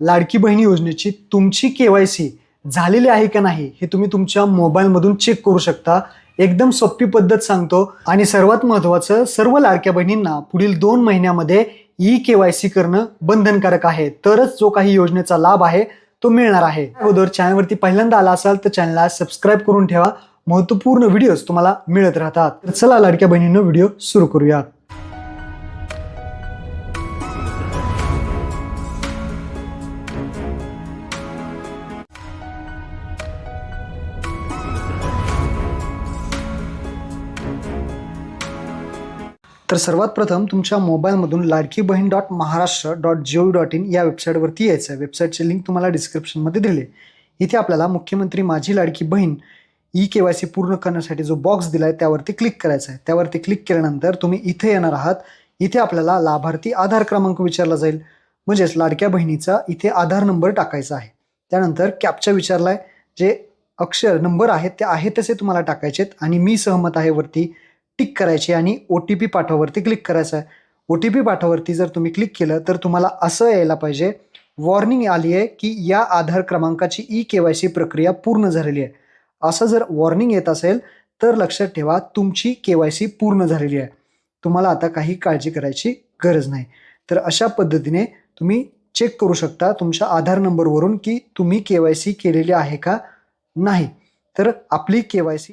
लाडकी बहिणी योजनेची तुमची केवायसी झालेली आहे का नाही हे तुम्ही तुमच्या मोबाईलमधून चेक करू शकता. एकदम सोपी पद्धत सांगतो. आणि सर्वात महत्त्वाचं सर्व लाडक्या बहिणींना पुढील दोन महिन्यामध्ये ई केवायसी करणं बंधनकारक आहे. तरच जो काही योजनेचा लाभ आहे तो मिळणार आहे. अगोदर चॅनलवरती पहिल्यांदा आला असाल तर चॅनलला सबस्क्राईब करून ठेवा. महत्त्वपूर्ण व्हिडिओज तुम्हाला मिळत राहतात. तर चला लाडक्या बहिणींना व्हिडिओ सुरू करूयात तर सर्वात प्रथम तुमच्या मोबाईलमधून Ladki Bahin dot Maharashtra dot G O dot in या वेबसाईटवरती यायचं आहे. वेबसाईटची लिंक तुम्हाला डिस्क्रिप्शनमध्ये दिली इथे आपल्याला मुख्यमंत्री माझी लाडकी बहीण ई के वाय सी पूर्ण करण्यासाठी जो बॉक्स दिला आहे त्यावरती क्लिक करायचा आहे. त्यावरती क्लिक केल्यानंतर तुम्ही इथे येणार आहात. इथे आपल्याला लाभार्थी आधार क्रमांक विचारला जाईल. म्हणजेच लाडक्या बहिणीचा इथे आधार नंबर टाकायचा आहे. त्यानंतर कॅपचा आहे जे अक्षर नंबर आहेत ते आहे तसे तुम्हाला टाकायचे आहेत आणि मी सहमत आहे वरती. टिक करायची आणि ओ टी पी पाठवावरती क्लिक करायचं आहे. ओ टी पी पाठवावरती जर तुम्ही क्लिक केलं तर तुम्हाला असं यायला पाहिजे. वॉर्निंग आली आहे की या आधार क्रमांकाची ई के वाय सी प्रक्रिया पूर्ण झालेली आहे. असं जर वॉर्निंग येत असेल तर लक्षात ठेवा तुमची के वाय सी पूर्ण झालेली आहे. तुम्हाला आता काही काळजी करायची गरज नाही. तर अशा पद्धतीने तुम्ही चेक करू शकता तुमच्या आधार नंबरवरून की तुम्ही के वाय सी केलेली आहे का नाही. तर आपली के वाय सी